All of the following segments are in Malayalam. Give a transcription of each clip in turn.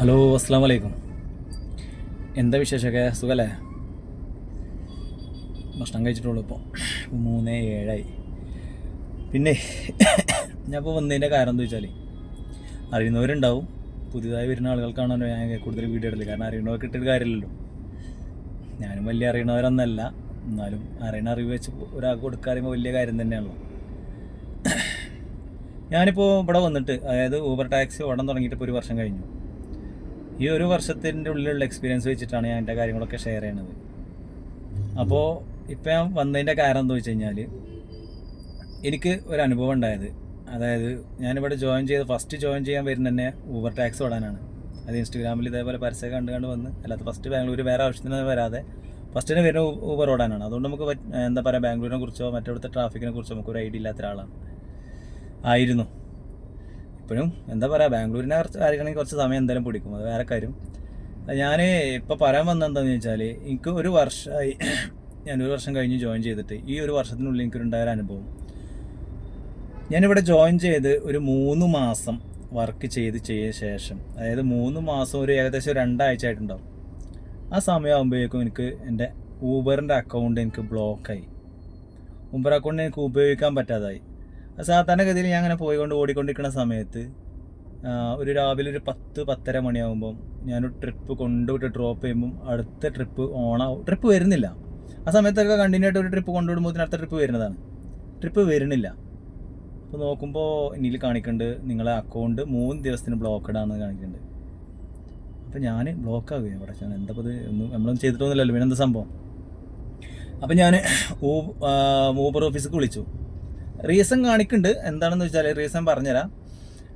ഹലോ അസ്സാം വലൈക്കും എന്താ വിശേഷമൊക്കെ? സുഖല്ലേ? ഭക്ഷണം കഴിച്ചിട്ടുള്ളൂ ഇപ്പോൾ മൂന്ന് ഏഴായി. പിന്നെ ഞാൻ ഇപ്പോൾ വന്നതിന്റെ കാരണം എന്താ വെച്ചാൽ അറിയുന്നവരുണ്ടാവും. പുതിയതായി വരുന്ന ആളുകൾക്കാണല്ലോ ഞാൻ കൂടുതൽ വീഡിയോ ഇടൽ. കാരണം അറിയണവർക്ക് കിട്ടിയൊരു കാര്യമില്ലല്ലോ. ഞാനും വലിയ അറിയണവരൊന്നല്ല. എന്നാലും അറിയണ അറിവ് വെച്ച് ഒരാൾക്ക് കൊടുക്കാറിയുമ്പോൾ വലിയ കാര്യം തന്നെയാണല്ലോ. ഞാനിപ്പോൾ ഇവിടെ വന്നിട്ട് അതായത് ഊബർ ടാക്സി ഓടാൻ തുടങ്ങിയിട്ട് ഇപ്പോൾ ഒരു വർഷം കഴിഞ്ഞു. ഈ ഒരു വർഷത്തിന്റെ ഉള്ളിലുള്ള എക്സ്പീരിയൻസ് വെച്ചിട്ടാണ് ഞാൻ എന്റെ കാര്യങ്ങളൊക്കെ ഷെയർ ചെയ്യണത്. അപ്പോൾ ഇപ്പം ഞാൻ വന്നതിന്റെ കാരണം എന്താ വെച്ച് കഴിഞ്ഞാൽ എനിക്ക് ഒരു അനുഭവം ഉണ്ടായത്. അതായത് ഞാനിവിടെ ജോയിൻ ചെയ്ത് ഫസ്റ്റ് ജോയിൻ ചെയ്യാൻ വരുന്ന തന്നെ ഊബർ ടാക്സ് ഓടാനാണ് അത് ഇൻസ്റ്റഗ്രാമിൽ ഇതേപോലെ പരസ്യം കണ്ട് കണ്ട് വന്ന് അല്ലാത്ത ഫസ്റ്റ് ബാംഗ്ലൂർ വേറെ ആവശ്യത്തിന് വരാതെ ഫസ്റ്റ് തന്നെ വരുന്ന ഊബർ ഓടാനാണ്. അതുകൊണ്ട് നമുക്ക് എന്താ പറയുക ബാംഗ്ലൂരിനെ കുറിച്ചോ മറ്റവിടുത്തെ ട്രാഫിക്കിനെ കുറിച്ചോ നമുക്ക് ഒരു ഐഡിയ ഇല്ലാത്ത ഒരാളാണ്. ആയിരുന്നു. ഇപ്പോഴും എന്താ പറയുക ബാംഗ്ലൂരിനെ കുറച്ച് കാര്യങ്ങളെങ്കിൽ കുറച്ച് സമയം എന്തായാലും പിടിക്കും. അത് വേറെ കാര്യം. ഞാൻ ഇപ്പോൾ പറയാൻ വന്നത് എന്താണെന്ന് വെച്ചാൽ എനിക്ക് ഒരു വർഷമായി ഞാൻ ഒരു വർഷം കഴിഞ്ഞ് ജോയിൻ ചെയ്തിട്ട് ഈ ഒരു വർഷത്തിനുള്ളിൽ എനിക്കൊരുണ്ടായ ഒരു അനുഭവം. ഞാനിവിടെ ജോയിൻ ചെയ്ത് ഒരു മൂന്ന് മാസം വർക്ക് ചെയ്ത് ചെയ്ത ശേഷം അതായത് മൂന്ന് മാസം ഒരു ഏകദേശം രണ്ടാഴ്ച ആയിട്ടുണ്ടാവും. ആ സമയമാകുമ്പോഴേക്കും എനിക്ക് എന്റെ ഊബറിന്റെ അക്കൗണ്ട് എനിക്ക് ബ്ലോക്കായി ഊബർ അക്കൗണ്ട് എനിക്ക് ഉപയോഗിക്കാൻ പറ്റാതായി. സാധാരണഗതിയിൽ ഞാൻ അങ്ങനെ പോയിക്കൊണ്ട് ഓടിക്കൊണ്ടിരിക്കുന്ന സമയത്ത് ഒരു രാവിലെ ഒരു പത്ത് പത്തര മണിയാകുമ്പം ഞാനൊരു ട്രിപ്പ് കൊണ്ടുവിട്ട് ഡ്രോപ്പ് ചെയ്യുമ്പം അടുത്ത ട്രിപ്പ് ഓണാവും ട്രിപ്പ് വരുന്നില്ല. ആ സമയത്തൊക്കെ കണ്ടിന്യൂ ആയിട്ട് ഒരു ട്രിപ്പ് കൊണ്ടുവിടുമ്പോൾ അടുത്ത ട്രിപ്പ് വരുന്നതാണ്. ട്രിപ്പ് വരുന്നില്ല. അപ്പോൾ നോക്കുമ്പോൾ ഇനിയിൽ കാണിക്കുന്നുണ്ട് നിങ്ങളെ അക്കൗണ്ട് മൂന്ന് ദിവസത്തിന് ബ്ലോക്കഡാണെന്ന് കാണിക്കുന്നുണ്ട് അപ്പോൾ ഞാൻ ബ്ലോക്ക് ആവുകയാണ് ഇവിടെ ഞാൻ എന്താ ഇത് ഒന്നും നമ്മളൊന്നും ചെയ്തിട്ടൊന്നുമില്ലല്ലോ. പിന്നെ എന്താ സംഭവം അപ്പോൾ ഞാൻ ഊബർ ഓഫീസിൽ വിളിച്ചു. റീസൺ കാണിക്കുന്നുണ്ട് എന്താണെന്ന് വെച്ചാൽ റീസൺ പറഞ്ഞുതരാം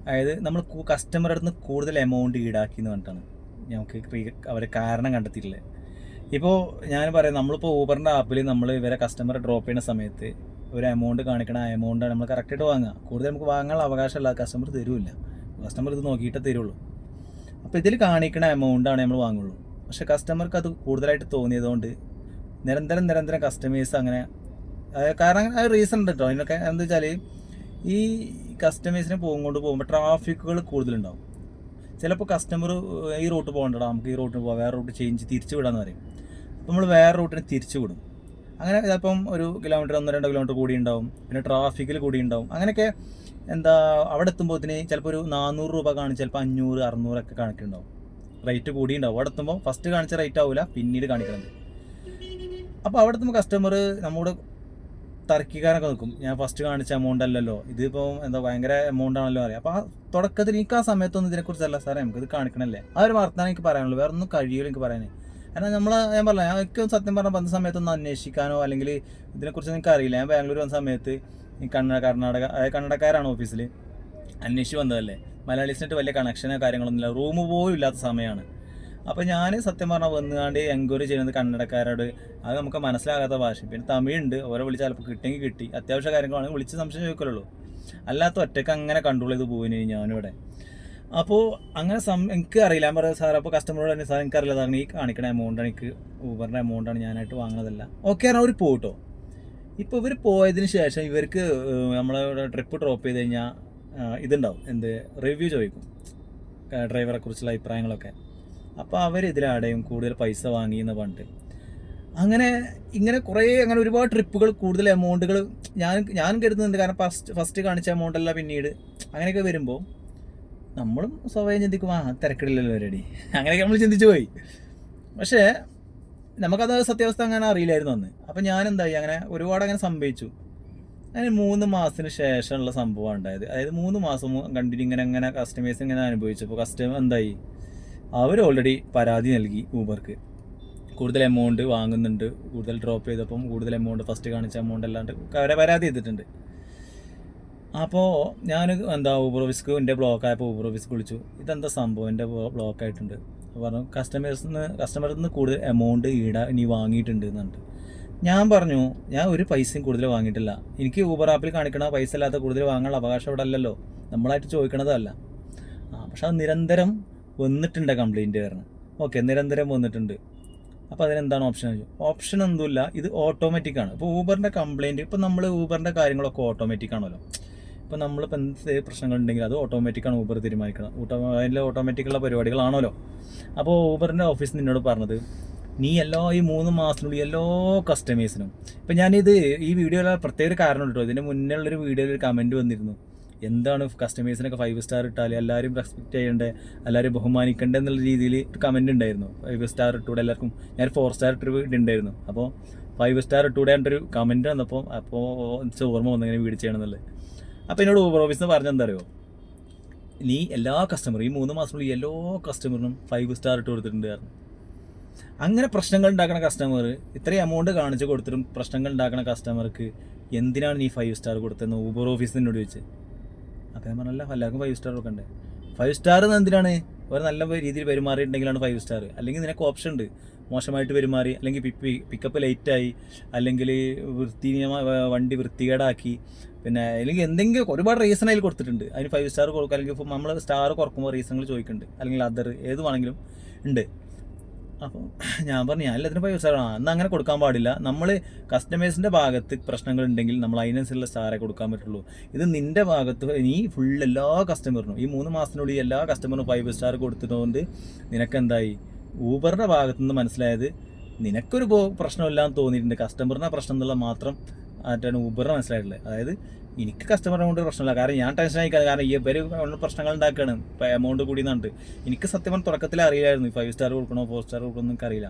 അതായത് നമ്മൾ കസ്റ്റമറുടെ അടുത്ത് കൂടുതൽ എമൗണ്ട് ഈടാക്കി എന്ന് പറഞ്ഞിട്ടാണ് നമുക്ക് അവരെ കാരണം കണ്ടെത്തിയിട്ടില്ല ഇപ്പോൾ ഞാൻ പറയാം നമ്മളിപ്പോൾ ഊബറിന്റെ ആപ്പിൽ നമ്മൾ ഇവരെ കസ്റ്റമർ ഡ്രോപ്പ് ചെയ്യുന്ന സമയത്ത് ഒരു എമൗണ്ട് കാണിക്കണ ആ എമൗണ്ടാണ് നമ്മൾ കറക്റ്റായിട്ട് വാങ്ങുക. കൂടുതൽ നമുക്ക് വാങ്ങാനുള്ള അവകാശമല്ല കസ്റ്റമർ തരുമില്ല കസ്റ്റമർ ഇത് നോക്കിയിട്ടേ തരുള്ളൂ. അപ്പോൾ ഇതിൽ കാണിക്കണ എമൗണ്ടാണ് നമ്മൾ വാങ്ങുള്ളൂ. പക്ഷേ കസ്റ്റമർക്ക് അത് കൂടുതലായിട്ട് തോന്നിയതുകൊണ്ട് നിരന്തരം നിരന്തരം കസ്റ്റമേഴ്സ് അങ്ങനെ കാരണം അത് റീസൺ ഉണ്ട് കേട്ടോ അതിനൊക്കെ എന്താ വെച്ചാൽ ഈ കസ്റ്റമേഴ്സിനെ പോകും കൊണ്ട് പോകുമ്പോൾ ട്രാഫിക്കുകൾ കൂടുതലുണ്ടാവും. ചിലപ്പോൾ കസ്റ്റമർ ഈ റൂട്ട് പോകണ്ടടാ നമുക്ക് ഈ റൂട്ടിന് പോകാം വേറെ റൂട്ട് ചേഞ്ച് തിരിച്ചു വിടാന്ന് പറയും. അപ്പോൾ നമ്മൾ വേറെ റൂട്ടിന് തിരിച്ചു വിടും. അങ്ങനെ ചിലപ്പം ഒരു കിലോമീറ്റർ ഒന്നോ രണ്ടോ കിലോമീറ്റർ കൂടി ഉണ്ടാവും. പിന്നെ ട്രാഫിക്കിൽ കൂടി ഉണ്ടാവും. അങ്ങനെയൊക്കെ എന്താ അവിടെ എത്തുമ്പോഴത്തേന് ചിലപ്പോൾ ഒരു നാനൂറ് രൂപ കാണിച്ച് ചിലപ്പോൾ അഞ്ഞൂറ് അറുന്നൂറൊക്കെ കണക്കുണ്ടാവും. റേറ്റ് കൂടി ഉണ്ടാവും. അവിടെ എത്തുമ്പോൾ ഫസ്റ്റ് കാണിച്ച റേറ്റ് ആവില്ല പിന്നീട് കാണിക്കുന്നത് അപ്പോൾ അവിടെ എത്തുമ്പോൾ കസ്റ്റമർ നമ്മോട് തർക്കിക്കാനൊക്കെ നിൽക്കും. ഞാൻ ഫസ്റ്റ് കാണിച്ച എമൗണ്ട് അല്ലല്ലോ. ഇതിപ്പോൾ എന്താ ഭയങ്കര എമൗണ്ട് ആണല്ലോ അറിയാം. അപ്പോൾ ആ തുടക്കത്തിൽ എനിക്ക് ആ സമയത്തൊന്നും ഇതിനെക്കുറിച്ചല്ല സാറേ നമുക്ക് ഇത് കാണിക്കണല്ലേ? ആ ഒരു വർത്തമാനം എനിക്ക് പറയാനുള്ളൂ വേറെ ഒന്നും കഴിയില്ല എനിക്ക് പറയാനേ. കാരണം നമ്മൾ ഞാൻ പറഞ്ഞ എനിക്ക് സത്യം പറഞ്ഞ വന്ന സമയത്തൊന്നും അന്വേഷിക്കാനോ അല്ലെങ്കിൽ ഇതിനെക്കുറിച്ച് നിങ്ങൾക്ക് അറിയില്ല. ഞാൻ ബാംഗ്ലൂർ വന്ന സമയത്ത് ഈ കണ്ണ കർണാടക അതായത് കന്നഡക്കാരാണ് ഓഫീസിൽ അന്വേഷിച്ച് വന്നതല്ലേ? മലയാളീസിനായിട്ട് വലിയ കണക്ഷനോ കാര്യങ്ങളൊന്നുമില്ല റൂം പോലും ഇല്ലാത്ത സമയമാണ് അപ്പോൾ ഞാൻ സത്യം പറഞ്ഞാൽ വന്നുകാണ്ട് എൻക്വയറി ചെയ്യുന്നത് കന്നഡക്കാരോട് അത് നമുക്ക് മനസ്സിലാകാത്ത ഭാഷ പിന്നെ തമിഴുണ്ട്. ഓരോ വിളിച്ച് ചിലപ്പോൾ കിട്ടിയെങ്കിൽ കിട്ടി. അത്യാവശ്യ കാര്യങ്ങളാണെങ്കിൽ വിളിച്ച് സംശയം ചോദിക്കലുള്ളൂ. അല്ലാത്ത ഒറ്റയ്ക്ക് അങ്ങനെ കൺട്രോൾ ചെയ്ത് പോയിന് ഞാനിവിടെ. അപ്പോൾ അങ്ങനെ സം എനിക്ക് അറിയില്ല. ഞാൻ പറയാം സാർ അപ്പോൾ കസ്റ്റമറോട് തന്നെ സാർ എനിക്ക് അറിയില്ല സാറിന് ഈ കാണിക്കണ എമൗണ്ടാണ് എനിക്ക് ഊബറിന്റെ എമൗണ്ടാണ് ഞാനായിട്ട് വാങ്ങുന്നതല്ല ഓക്കെ ആണ് അവർ പോട്ടോ. ഇപ്പോൾ ഇവർ പോയതിന് ശേഷം ഇവർക്ക് നമ്മളെ ട്രിപ്പ് ഡ്രോപ്പ് ചെയ്ത് കഴിഞ്ഞാൽ ഇതുണ്ടാവും. എന്ത്? റിവ്യൂ ചോദിക്കും. ഡ്രൈവറെ കുറിച്ചുള്ള അഭിപ്രായങ്ങളൊക്കെ. അപ്പോൾ അവർ ഇതിലടയും കൂടുതൽ പൈസ വാങ്ങി എന്ന് പറഞ്ഞിട്ട്. അങ്ങനെ ഇങ്ങനെ കുറേ അങ്ങനെ ഒരുപാട് ട്രിപ്പുകൾ കൂടുതൽ എമൗണ്ടുകൾ ഞാൻ ഞാൻ കരുതുന്നുണ്ട്. കാരണം ഫസ്റ്റ് ഫസ്റ്റ് കാണിച്ച എമൗണ്ട് അല്ല പിന്നീട്. അങ്ങനെയൊക്കെ വരുമ്പോൾ നമ്മളും സ്വാഭാവികം ചിന്തിക്കും ആ തിരക്കിടില്ലല്ലോ ഒരടി അങ്ങനെയൊക്കെ നമ്മൾ ചിന്തിച്ചു പോയി. പക്ഷേ നമുക്കത് സത്യാവസ്ഥ അങ്ങനെ അറിയില്ലായിരുന്നു അന്ന്. അപ്പം ഞാൻ എന്തായി? അങ്ങനെ ഒരുപാട് അങ്ങനെ സംഭവിച്ചു. അങ്ങനെ മൂന്ന് മാസത്തിന് ശേഷമുള്ള സംഭവമാണ് ഉണ്ടായത്. അതായത് മൂന്ന് മാസം കണ്ടിന്യൂ ഇങ്ങനെ അങ്ങനെ കസ്റ്റമേഴ്സ് ഇങ്ങനെ അനുഭവിച്ചപ്പോൾ കസ്റ്റമർ എന്തായി? അവർ ഓൾറെഡി പരാതി നൽകി ഊബർക്ക്. കൂടുതൽ എമൗണ്ട് വാങ്ങുന്നുണ്ട്. കൂടുതൽ ഡ്രോപ്പ് ചെയ്തപ്പം കൂടുതൽ എമൗണ്ട് ഫസ്റ്റ് കാണിച്ച എമൗണ്ട് അല്ലാണ്ട് അവരെ പരാതി ചെയ്തിട്ടുണ്ട്. അപ്പോൾ ഞാൻ എന്താ ഊബർ ഓഫീസ്ക്ക് എന്റെ ബ്ലോക്ക് ആയപ്പോൾ ഊബർ ഓഫീസ് വിളിച്ചു. ഇതെന്താ സംഭവം? എന്റെ ബ്ലോക്ക് ആയിട്ടുണ്ട്. അപ്പോൾ പറഞ്ഞു കസ്റ്റമേഴ്സിൽ നിന്ന് കസ്റ്റമറിൽ നിന്ന് കൂടുതൽ എമൗണ്ട് ഈടാ ഇനി വാങ്ങിയിട്ടുണ്ട് എന്നുണ്ട് ഞാൻ പറഞ്ഞു ഞാൻ ഒരു പൈസയും കൂടുതൽ വാങ്ങിയിട്ടില്ല. എനിക്ക് ഊബർ ആപ്പിൽ കാണിക്കണ പൈസ ഇല്ലാത്ത കൂടുതൽ വാങ്ങാനുള്ള അവകാശം ഇവിടെ അല്ലല്ലോ നമ്മളായിട്ട് ചോദിക്കണതല്ല. പക്ഷെ അത് നിരന്തരം വന്നിട്ടുണ്ട് കംപ്ലയിന്റ് കാരണം. ഓക്കെ നിരന്തരം വന്നിട്ടുണ്ട്. അപ്പോൾ അതിനെന്താണ് ഓപ്ഷൻ ഓപ്ഷൻ ഒന്നുമില്ല ഇത് ഓട്ടോമാറ്റിക് ആണ്. ഇപ്പോൾ ഊബറിന്റെ കംപ്ലയിന്റ് ഇപ്പോൾ നമ്മൾ ഊബറിന്റെ കാര്യങ്ങളൊക്കെ ഓട്ടോമാറ്റിക് ആണല്ലോ. ഇപ്പോൾ നമ്മളിപ്പോൾ എന്ത് പ്രശ്നങ്ങളുണ്ടെങ്കിൽ അത് ഓട്ടോമാറ്റിക്കാണ് ഊബർ തീരുമാനിക്കണം. അതിൽ ഓട്ടോമാറ്റിക്കുള്ള പരിപാടികളാണല്ലോ. അപ്പോൾ ഊബറിന്റെ ഓഫീസ് നിന്നോട് പറഞ്ഞത് നീ എല്ലാ ഈ മൂന്ന് മാസത്തിനുള്ളിൽ എല്ലാ കസ്റ്റമേഴ്സിനും ഇപ്പം ഞാനിത് ഈ വീഡിയോയിൽ പ്രത്യേക ഒരു കാരണം കേട്ടോ ഇതിന്റെ മുന്നേ ഉള്ളൊരു വീഡിയോയിൽ ഒരു കമന്റ് വന്നിരുന്നു. എന്താണ് കസ്റ്റമേഴ്സിനൊക്കെ ഫൈവ് സ്റ്റാർ ഇട്ടാൽ എല്ലാവരും റെസ്പെക്ട് ചെയ്യേണ്ടത് എല്ലാവരും ബഹുമാനിക്കേണ്ടത് എന്നുള്ള രീതിയിൽ ഒരു കമന്റ് ഉണ്ടായിരുന്നു. ഫൈവ് സ്റ്റാർ ഇട്ടൂടെ എല്ലാവർക്കും ഞാൻ ഫോർ സ്റ്റാർ ഇട്ടൊരു ഇട്ടുണ്ടായിരുന്നു അപ്പോൾ ഫൈവ് സ്റ്റാർ ഇട്ടൂടെ ഒരു കമന്റ് വന്നപ്പോൾ അപ്പോൾ ഓർമ്മ വന്നു ഇങ്ങനെ വീട് ചെയ്യണമെന്നുള്ളത്. അപ്പോൾ എന്നോട് ഊബർ ഓഫീസിൽ പറഞ്ഞെന്താ അറിയോ? നീ എല്ലാ കസ്റ്റമറും ഈ മൂന്ന് മാസത്തിനുള്ളിൽ എല്ലാ കസ്റ്റമറിനും ഫൈവ് സ്റ്റാർ ഇട്ട് കൊടുത്തിട്ടുണ്ട് കാരണം അങ്ങനെ പ്രശ്നങ്ങൾ ഉണ്ടാക്കുന്ന കസ്റ്റമർ ഇത്രയും എമൗണ്ട് കാണിച്ച് കൊടുത്തിട്ടും പ്രശ്നങ്ങൾ ഉണ്ടാക്കുന്ന കസ്റ്റമർക്ക് എന്തിനാണ് നീ ഫൈവ് സ്റ്റാർ കൊടുത്തതെന്ന് ഊബർ ഓഫീസിനോട് ചോദിച്ചത്. ഞാൻ പറഞ്ഞല്ല എല്ലാവർക്കും ഫൈവ് സ്റ്റാർ കൊടുക്കണ്ടേ? ഫൈവ് സ്റ്റാർ എന്ന് എന്തിനാണ്? ഒരു നല്ല രീതിയിൽ പെരുമാറിയിട്ടുണ്ടെങ്കിലാണ് ഫൈവ് സ്റ്റാർ അല്ലെങ്കിൽ നിനക്ക് ഓപ്ഷൻ ഉണ്ട്. മോശമായിട്ട് പെരുമാറി അല്ലെങ്കിൽ പിക്കപ്പ് ലേറ്റായി അല്ലെങ്കിൽ വൃത്തി വണ്ടി വൃത്തികേടാക്കി പിന്നെ അല്ലെങ്കിൽ എന്തെങ്കിലും ഒരുപാട് റീസൺ അതിൽ കൊടുത്തിട്ടുണ്ട്. അതിന് ഫൈവ് സ്റ്റാർ കൊടുക്കുക അല്ലെങ്കിൽ ഇപ്പോൾ നമ്മൾ സ്റ്റാർ കുറക്കുമ്പോൾ റീസണുകൾ ചോദിക്കുന്നുണ്ട് അല്ലെങ്കിൽ അതർ ഏത് വേണമെങ്കിലും ഉണ്ട്. അപ്പോൾ ഞാൻ പറഞ്ഞു ഞാൻ അതിന് ഫൈവ് സ്റ്റാർ അങ്ങനെ കൊടുക്കാൻ പാടില്ല. നമ്മൾ കസ്റ്റമേഴ്സിന്റെ ഭാഗത്ത് പ്രശ്നങ്ങൾ ഉണ്ടെങ്കിൽ നമ്മൾ അതിനനുസരിച്ചുള്ള സ്റ്റാറേ കൊടുക്കാൻ പറ്റുള്ളൂ. ഇത് നിന്റെ ഭാഗത്ത് നീ ഫുൾ എല്ലാ കസ്റ്റമറിനും ഈ മൂന്ന് മാസത്തിനുള്ളിൽ എല്ലാ കസ്റ്റമറിനും ഫൈവ് സ്റ്റാർ കൊടുത്തതുകൊണ്ട് നിനക്ക് എന്തായി ഊബറിന്റെ ഭാഗത്തു നിന്ന് മനസ്സിലായത് നിനക്കൊരു പ്രശ്നമില്ലാന്ന് തോന്നിയിട്ടുണ്ട്. കസ്റ്റമറിന്റെ പ്രശ്നം എന്നുള്ള മാത്രം ആയിട്ടാണ് ഊബറിന് മനസ്സിലായിട്ടുള്ളത്. അതായത് എനിക്ക് കസ്റ്റമറിനെ കൊണ്ട് പ്രശ്നമില്ല. കാരണം ഞാൻ ടെൻഷൻ ആയിക്കാതെ കാരണം ഈ പേര് പ്രശ്നങ്ങൾ ഉണ്ടാക്കുകയാണ് ഇപ്പോൾ എമൗണ്ട് കൂടി എന്നുണ്ട് എനിക്ക് സത്യം പറഞ്ഞാൽ തുടക്കത്തിൽ അറിയില്ലായിരുന്നു. ഫൈവ് സ്റ്റാർ കൊടുക്കണോ ഫോർ സ്റ്റാർ കൊടുക്കണോ എന്നൊക്കെ അറിയില്ല.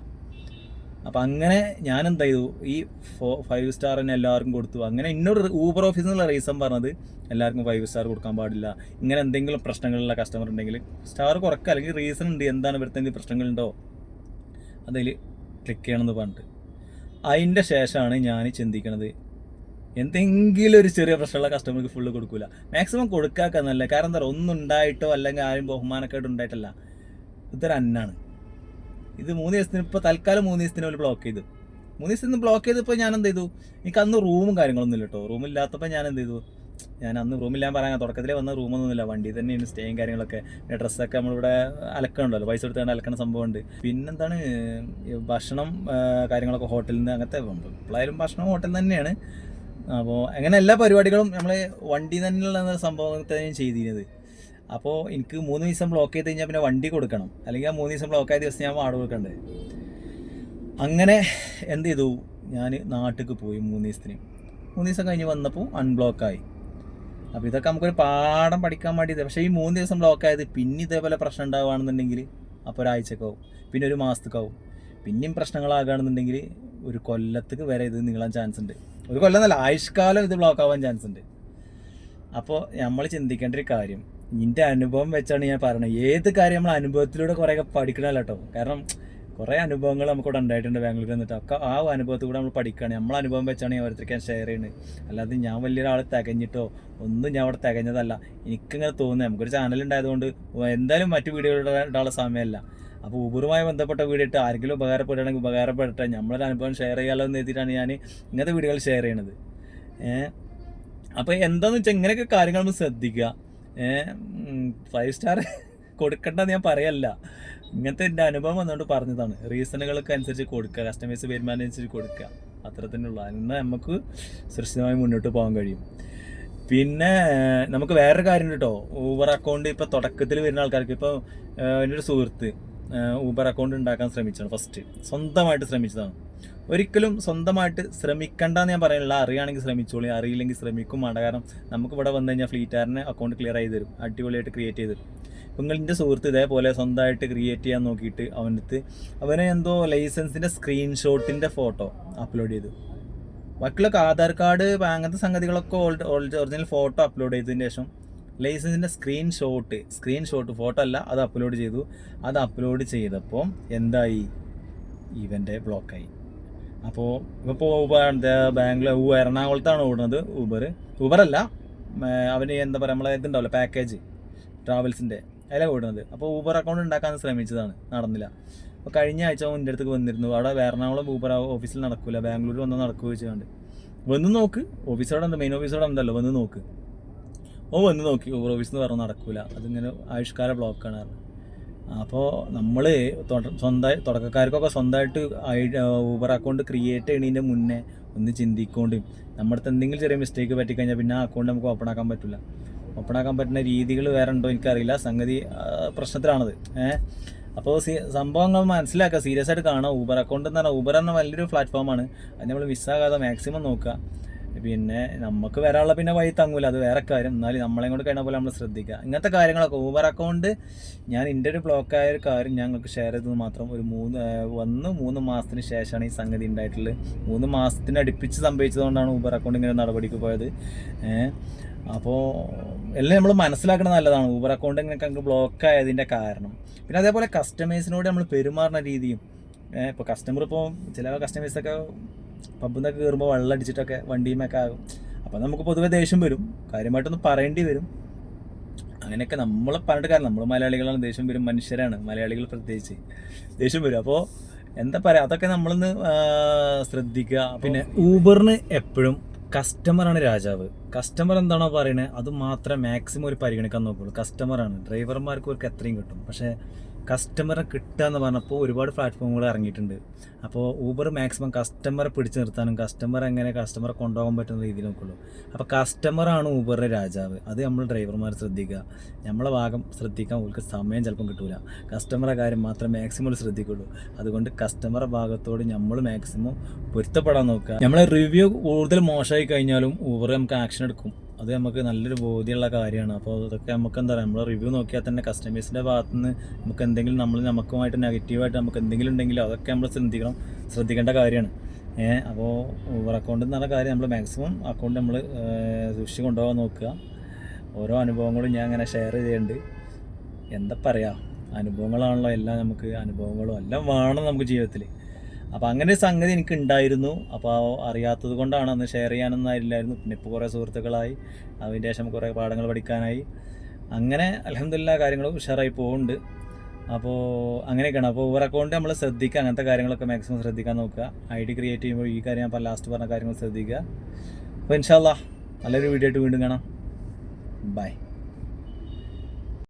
അപ്പം അങ്ങനെ ഞാൻ എന്ത് ചെയ്തു? ഈ ഫോ ഫൈവ് സ്റ്റാർ തന്നെ എല്ലാവർക്കും കൊടുത്തു. അങ്ങനെ ഇന്നൊരു ഊബർ ഓഫീസിൽ നിന്നുള്ള റീസൺ പറഞ്ഞത് എല്ലാവർക്കും ഫൈവ് സ്റ്റാർ കൊടുക്കാൻ പാടില്ല. ഇങ്ങനെ എന്തെങ്കിലും പ്രശ്നങ്ങളുള്ള കസ്റ്റമർ ഉണ്ടെങ്കിൽ സ്റ്റാർ കുറക്കുക അല്ലെങ്കിൽ റീസൺ ഉണ്ട്. എന്താണ് ഇവിടുത്തെ എന്തെങ്കിലും പ്രശ്നങ്ങളുണ്ടോ? അതിൽ ക്ലിക്ക് ചെയ്യണമെന്ന് പറഞ്ഞിട്ട്. അതിന്റെ ശേഷമാണ് ഞാൻ ചിന്തിക്കണത്. എന്തെങ്കിലും ഒരു ചെറിയ പ്രശ്നമുള്ള കസ്റ്റമർക്ക് ഫുള്ള് കൊടുക്കൂല. മാക്സിമം കൊടുക്കാക്ക നല്ല കാരണം എന്താ പറയുക ഒന്നും ഉണ്ടായിട്ടോ അല്ലെങ്കിൽ ആരും ബഹുമാനക്കേട് ഉണ്ടായിട്ടല്ല. ഇതൊരു അന്നാണ്. ഇത് മൂന്ന് ദിവസത്തിന് ഇപ്പോൾ തൽക്കാലം മൂന്ന് ദിവസത്തിന് ഒരു ബ്ലോക്ക് ചെയ്തു. മൂന്ന് ദിവസത്തിന് ബ്ലോക്ക് ചെയ്തപ്പോൾ ഞാൻ എന്ത് ചെയ്തു? എനിക്ക് അന്ന് റൂമും കാര്യങ്ങളൊന്നും ഇല്ല കേട്ടോ. റൂമില്ലാത്തപ്പോൾ ഞാൻ എന്ത് ചെയ്തു? ഞാൻ അന്ന് റൂമില്ലാൻ പറയാൻ തുടക്കത്തിലേ വന്ന റൂമൊന്നുമില്ല വണ്ടി തന്നെയാണ് സ്റ്റേയും കാര്യങ്ങളൊക്കെ. പിന്നെ ഡ്രസ്സൊക്കെ നമ്മളിവിടെ അലക്കണുണ്ടല്ലോ. പൈസ കൊടുത്തുകൊണ്ട് അലക്കണ സംഭവമുണ്ട്. പിന്നെന്താണ്? ഭക്ഷണം കാര്യങ്ങളൊക്കെ ഹോട്ടലിൽ നിന്ന് അങ്ങനത്തെ എപ്പോഴായാലും ഭക്ഷണം ഹോട്ടലിൽ തന്നെയാണ്. അപ്പോൾ അങ്ങനെ എല്ലാ പരിപാടികളും നമ്മൾ വണ്ടി തന്നെയുള്ള സംഭവത്തെ ചെയ്തിരുന്നത്. അപ്പോൾ എനിക്ക് മൂന്ന് ദിവസം ബ്ലോക്ക് ചെയ്ത് കഴിഞ്ഞാൽ പിന്നെ വണ്ടി കൊടുക്കണം. അല്ലെങ്കിൽ ആ മൂന്ന് ദിവസം ബ്ലോക്ക് ആയ ദിവസം ഞാൻ വാട് കൊടുക്കണ്ടേ? അങ്ങനെ എന്ത് ചെയ്തു? ഞാൻ നാട്ടിലേക്ക് പോയി മൂന്ന് ദിവസത്തിന്. മൂന്ന് ദിവസം കഴിഞ്ഞ് വന്നപ്പോൾ അൺബ്ലോക്കായി അപ്പോൾ ഇതൊക്കെ നമുക്കൊരു പാഠം പഠിക്കാൻ വേണ്ടിയത് പക്ഷേ ഈ മൂന്ന് ദിവസം ബ്ലോക്ക് ആയത് പിന്നെ ഇതേപോലെ പ്രശ്നം ഉണ്ടാവുകയാണെന്നുണ്ടെങ്കിൽ അപ്പോൾ ഒരാഴ്ചക്കാവും. പിന്നെ ഒരു മാസത്തേക്കാവും. പിന്നെയും പ്രശ്നങ്ങളാകുകയാണെന്നുണ്ടെങ്കിൽ ഒരു കൊല്ലത്തേക്ക് വരെ ഇത് നീളാൻ ചാൻസ് ഉണ്ട്. ഒരു കൊല്ലം എന്നല്ല ആയുഷ്കാലം ഇത് ബ്ലോക്ക് ആവാൻ ചാൻസ് ഉണ്ട്. അപ്പോൾ നമ്മൾ ചിന്തിക്കേണ്ട ഒരു കാര്യം നിന്റെ അനുഭവം വെച്ചാണ് ഞാൻ പറയുന്നത് ഏത് കാര്യം നമ്മൾ അനുഭവത്തിലൂടെ കുറേയൊക്കെ പഠിക്കണമല്ലോ കേട്ടോ കാരണം കുറേ അനുഭവങ്ങൾ നമുക്കിവിടെ ഉണ്ടായിട്ടുണ്ട് ബാംഗ്ലൂരിൽ നിന്നിട്ട് ഒക്കെ ആ അനുഭവത്തിൽ കൂടെ നമ്മൾ പഠിക്കുകയാണ് നമ്മളെ അനുഭവം വെച്ചാണ് ഞാൻ ഓരോരുത്തർക്ക് ഷെയർ ചെയ്യുന്നത് അല്ലാതെ ഞാൻ വലിയൊരാൾ തികഞ്ഞിട്ടോ ഒന്നും ഞാൻ അവിടെ തികഞ്ഞതല്ല. എനിക്കിങ്ങനെ തോന്നുന്നത് നമുക്കൊരു ചാനൽ ഉണ്ടായതുകൊണ്ട് എന്തായാലും മറ്റു വീഡിയോകളുടെ ഇടാനുള്ള സമയമല്ല. അപ്പോൾ ഊബറുമായി ബന്ധപ്പെട്ട വീഡിയോ ഇട്ട് ആരെങ്കിലും ഉപകാരപ്പെടുകയാണെങ്കിൽ ഉപകാരപ്പെടട്ടെ. നമ്മളൊരു അനുഭവം ഷെയർ ചെയ്യാമല്ലോ എന്ന് എഴുതിയിട്ടാണ് ഞാൻ ഇങ്ങനത്തെ വീഡിയോകൾ ഷെയർ ചെയ്യണത്. അപ്പോൾ എന്താണെന്ന് വെച്ചാൽ ഇങ്ങനെയൊക്കെ കാര്യങ്ങൾ നമ്മൾ ശ്രദ്ധിക്കുക. ഫൈവ് സ്റ്റാർ കൊടുക്കണ്ടെന്ന് ഞാൻ പറയല്ല. ഇങ്ങനത്തെ എന്റെ അനുഭവം വന്നുകൊണ്ട് പറഞ്ഞതാണ്. റീസണുകൾക്ക് അനുസരിച്ച് കൊടുക്കുക. കസ്റ്റമേഴ്സ് പെരുമാറുന്നതനുസരിച്ച് കൊടുക്കുക. അത്ര തന്നെ ഉള്ളൂ. എന്നാൽ നമുക്ക് സുരക്ഷിതമായി മുന്നോട്ട് പോകാൻ കഴിയും. പിന്നെ നമുക്ക് വേറൊരു കാര്യം കേട്ടോ ഊബർ അക്കൗണ്ട് ഇപ്പോൾ തുടക്കത്തിൽ വരുന്ന ആൾക്കാർക്ക് ഇപ്പോൾ എന്റെ ഒരു സുഹൃത്ത് ഊബർ അക്കൗണ്ട് ഉണ്ടാക്കാൻ ശ്രമിച്ചതാണ് ഫസ്റ്റ് സ്വന്തമായിട്ട് ശ്രമിച്ചതാണ്. ഒരിക്കലും സ്വന്തമായിട്ട് ശ്രമിക്കണ്ടെന്ന് ഞാൻ പറയുന്നില്ല. അറിയുകയാണെങ്കിൽ ശ്രമിച്ചോളി അറിയില്ലെങ്കിൽ ശ്രമിക്കും വേണ്ട. കാരണം നമുക്ക് ഇവിടെ വന്നു കഴിഞ്ഞാൽ ഫ്ലീറ്റാറിന് അക്കൗണ്ട് ക്ലിയർ ചെയ്ത് തരും. അടിപൊളിയായിട്ട് ക്രിയേറ്റ് ചെയ്ത് തരും. നിങ്ങളുടെ സുഹൃത്ത് ഇതേപോലെ സ്വന്തമായിട്ട് ക്രിയേറ്റ് ചെയ്യാൻ നോക്കിയിട്ട് അവനടുത്ത് അവനെ എന്തോ ലൈസൻസിന്റെ സ്ക്രീൻഷോട്ടിന്റെ ഫോട്ടോ അപ്ലോഡ് ചെയ്തു. ബാക്കിയുള്ള ആധാർ കാർഡ് അങ്ങനത്തെ സംഗതികളൊക്കെ ഒറിജിനൽ ഫോട്ടോ അപ്ലോഡ് ചെയ്തതിന് ശേഷം ലൈസൻസിന്റെ സ്ക്രീൻഷോട്ട് സ്ക്രീൻഷോട്ട് ഫോട്ടോ അല്ല അത് അപ്ലോഡ് ചെയ്തു. അത് അപ്ലോഡ് ചെയ്തപ്പോൾ എന്തായി? ഇവന്റെ ബ്ലോക്കായി അപ്പോൾ ഇപ്പോൾ ഊബർ ബാംഗ്ലൂർ ഊ- എറണാകുളത്താണ് ഓടുന്നത് ഊബർ ഊബറല്ല അവന് എന്താ പറയുക നമ്മളെ ഇതുണ്ടാവില്ല പാക്കേജ് ട്രാവൽസിന്റെ അതിലാണ് ഓടുന്നത്. അപ്പോൾ ഊബർ അക്കൗണ്ട് ഉണ്ടാക്കാൻ ശ്രമിച്ചതാണ് നടന്നില്ല. അപ്പോൾ കഴിഞ്ഞ ആഴ്ച എന്റെ അടുത്ത് വന്നിരുന്നു. അവിടെ എറണാകുളം ഊബർ ഓഫീസിൽ നടക്കില്ല ബാംഗ്ലൂർ വന്നാൽ നടക്കുകയോ ചെയ്യാണ്ട് വന്ന് നോക്ക് ഓഫീസോടെ ഉണ്ട് മെയിൻ ഓഫീസോടെ ഉണ്ടല്ലോ വന്ന് നോക്ക്. ഓ വന്ന് നോക്കി ഓഫീസിൽ നിന്ന് പറഞ്ഞു നടക്കൂല. അതിങ്ങനെ ആയുഷ്കാല ബ്ലോക്കാണ് അപ്പോൾ നമ്മൾ സ്വന്തമായി തുടക്കക്കാർക്കൊക്കെ സ്വന്തമായിട്ട് ഊബർ അക്കൗണ്ട് ക്രിയേറ്റ് ചെയ്യണതിന്റെ മുന്നേ ഒന്ന് ചിന്തിക്കൊണ്ട്. നമ്മുടെ എന്തെങ്കിലും ചെറിയ മിസ്റ്റേക്ക് പറ്റിക്കഴിഞ്ഞാൽ പിന്നെ ആ അക്കൗണ്ട് നമുക്ക് ഓപ്പൺ ആക്കാൻ പറ്റില്ല ഓപ്പൺ ആക്കാൻ പറ്റുന്ന രീതികൾ വേറെ ഉണ്ടോ എനിക്കറിയില്ല. സംഗതി പ്രശ്നത്തിലാണത്. ഏഹ് അപ്പോൾ സി സംഭവങ്ങൾ മനസ്സിലാക്കുക സീരിയസ് ആയിട്ട് കാണുക ഊബർ അക്കൗണ്ട് എന്ന് പറഞ്ഞാൽ ഊബർ എന്ന വലിയൊരു പ്ലാറ്റ്ഫോമാണ് അത് നമ്മൾ മിസ്സാകാതെ മാക്സിമം നോക്കുക പിന്നെ നമുക്ക് വരാനുള്ള പിന്നെ വഴി തങ്ങൂല. അത് വേറെ കാര്യം. എന്നാലും നമ്മളെ കൊണ്ട് കഴിയുന്ന പോലെ നമ്മൾ ശ്രദ്ധിക്കുക ഇങ്ങനത്തെ കാര്യങ്ങളൊക്കെ ഊബർ അക്കൗണ്ട് ഞാൻ എന്റെ ഒരു ബ്ലോക്കായ ഒരു കാര്യം ഞങ്ങൾക്ക് ഷെയർ ചെയ്തത് മാത്രം ഒരു മൂന്ന് വന്ന് മൂന്ന് മാസത്തിന് ശേഷമാണ് ഈ സംഗതി ഉണ്ടായിട്ടുള്ളത് മൂന്ന് മാസത്തിന് അടുപ്പിച്ച് സംഭവിച്ചതുകൊണ്ടാണ് ഊബർ അക്കൗണ്ട് ഇങ്ങനെ നടപടിക്ക് പോയത്. അപ്പോൾ എല്ലാം നമ്മൾ മനസ്സിലാക്കുന്നത് നല്ലതാണ്. ഊബർ അക്കൗണ്ട് ഇങ്ങനെ ബ്ലോക്ക് ആയതിന്റെ കാരണം. പിന്നെ അതേപോലെ കസ്റ്റമേഴ്സിനോട് നമ്മൾ പെരുമാറുന്ന രീതിയും ഇപ്പോൾ കസ്റ്റമർ ഇപ്പോൾ ചില കസ്റ്റമേഴ്സൊക്കെ പബ്ബിൽ നിന്നൊക്കെ കയറുമ്പോൾ വെള്ളം അടിച്ചിട്ടൊക്കെ വണ്ടിയുമൊക്കെ ആകും. അപ്പം നമുക്ക് പൊതുവെ ദേഷ്യം വരും. കാര്യമായിട്ടൊന്നും പറയേണ്ടി വരും. അങ്ങനെയൊക്കെ നമ്മൾ പറഞ്ഞിട്ട് കാരണം നമ്മൾ മലയാളികളാണ്. ദേഷ്യം വരും. മനുഷ്യരാണ്. മലയാളികൾ പ്രത്യേകിച്ച് ദേഷ്യം വരും. അപ്പോൾ എന്താ പറയുക അതൊക്കെ നമ്മളൊന്ന് ശ്രദ്ധിക്കുക. പിന്നെ ഊബറിന് എപ്പോഴും കസ്റ്റമറാണ് രാജാവ്. കസ്റ്റമർ എന്താണോ പറയുന്നത് അത് മാത്രം മാക്സിമം ഒരു പരിഗണിക്കാൻ നോക്കുള്ളൂ. കസ്റ്റമറാണ് ഡ്രൈവർമാർക്ക് അവർക്ക് എത്രയും കിട്ടും. പക്ഷേ കസ്റ്റമറെ കിട്ടുക എന്ന് പറഞ്ഞപ്പോൾ ഒരുപാട് പ്ലാറ്റ്ഫോമുകൾ ഇറങ്ങിയിട്ടുണ്ട്. അപ്പോൾ ഊബർ മാക്സിമം കസ്റ്റമറെ പിടിച്ചു നിർത്താനും കസ്റ്റമർ എങ്ങനെ കസ്റ്റമറെ കൊണ്ടുപോകാൻ പറ്റുന്ന രീതിയിൽ നോക്കുള്ളൂ. അപ്പോൾ കസ്റ്റമറാണ് ഊബറിന്റെ രാജാവ്. അത് നമ്മൾ ഡ്രൈവർമാർ ശ്രദ്ധിക്കുക. നമ്മളെ ഭാഗം ശ്രദ്ധിക്കാൻ ഓൾക്ക് സമയം ചിലപ്പം കിട്ടൂല. കസ്റ്റമറെ കാര്യം മാത്രം മാക്സിമം ശ്രദ്ധിക്കുള്ളൂ. അതുകൊണ്ട് കസ്റ്റമറെ ഭാഗത്തോട് നമ്മൾ മാക്സിമം പൊരുത്തപ്പെടാൻ നോക്കുക. നമ്മളെ റിവ്യൂ കൂടുതൽ മോശമായി കഴിഞ്ഞാലും ഊബർ നമുക്ക് ആക്ഷൻ എടുക്കും. അത് നമുക്ക് നല്ലൊരു ബോധ്യമുള്ള കാര്യമാണ്. അപ്പോൾ അതൊക്കെ നമുക്ക് എന്താ പറയുക നമ്മൾ റിവ്യൂ നോക്കിയാൽ തന്നെ കസ്റ്റമേഴ്സിന്റെ ഭാഗത്ത് നിന്ന് നമുക്ക് എന്തെങ്കിലും നമ്മൾ നമുക്കുമായിട്ട് നെഗറ്റീവായിട്ട് നമുക്ക് എന്തെങ്കിലും ഉണ്ടെങ്കിലും അതൊക്കെ നമ്മൾ ശ്രദ്ധിക്കണം ശ്രദ്ധിക്കേണ്ട കാര്യമാണ്. ഏഹ് അപ്പോൾ ഓവർ അക്കൗണ്ട് എന്ന് പറഞ്ഞ കാര്യം നമ്മൾ മാക്സിമം അക്കൗണ്ട് നമ്മൾ സൂക്ഷിച്ച് കൊണ്ടുപോകാൻ നോക്കുക. ഓരോ അനുഭവങ്ങളും ഞാൻ അങ്ങനെ ഷെയർ ചെയ്യുന്നുണ്ട് എന്താ പറയുക അനുഭവങ്ങളാണല്ലോ എല്ലാം നമുക്ക് അനുഭവങ്ങളും എല്ലാം വേണം നമുക്ക് ജീവിതത്തിൽ അപ്പോൾ അങ്ങനെ ഒരു സംഗതി എനിക്ക് ഉണ്ടായിരുന്നു അപ്പോൾ അറിയാത്തത് കൊണ്ടാണ് അന്ന് ഷെയർ ചെയ്യാനൊന്നും ആയില്ലായിരുന്നു. പിന്നെ ഇപ്പോൾ കുറേ സുഹൃത്തുക്കളായി. അതിന്റെ ശേഷം കുറേ പാഠങ്ങൾ പഠിക്കാനായി. അങ്ങനെ അലഹമില്ല കാര്യങ്ങൾ ഉഷാറായി പോകുന്നുണ്ട് അപ്പോൾ അങ്ങനെയൊക്കെയാണ്. അപ്പോൾ ഓവർ അക്കൗണ്ട് നമ്മൾ ശ്രദ്ധിക്കുക. അങ്ങനത്തെ കാര്യങ്ങളൊക്കെ മാക്സിമം ശ്രദ്ധിക്കാൻ നോക്കുക. ഐ ഡി ക്രിയേറ്റ് ചെയ്യുമ്പോൾ ഈ കാര്യം ഞാൻ ലാസ്റ്റ് പറഞ്ഞ കാര്യങ്ങൾ ശ്രദ്ധിക്കുക. അപ്പോൾ ഇൻഷാല്ലാ നല്ലൊരു വീഡിയോ ആയിട്ട് വീണ്ടും കാണാം. ബൈ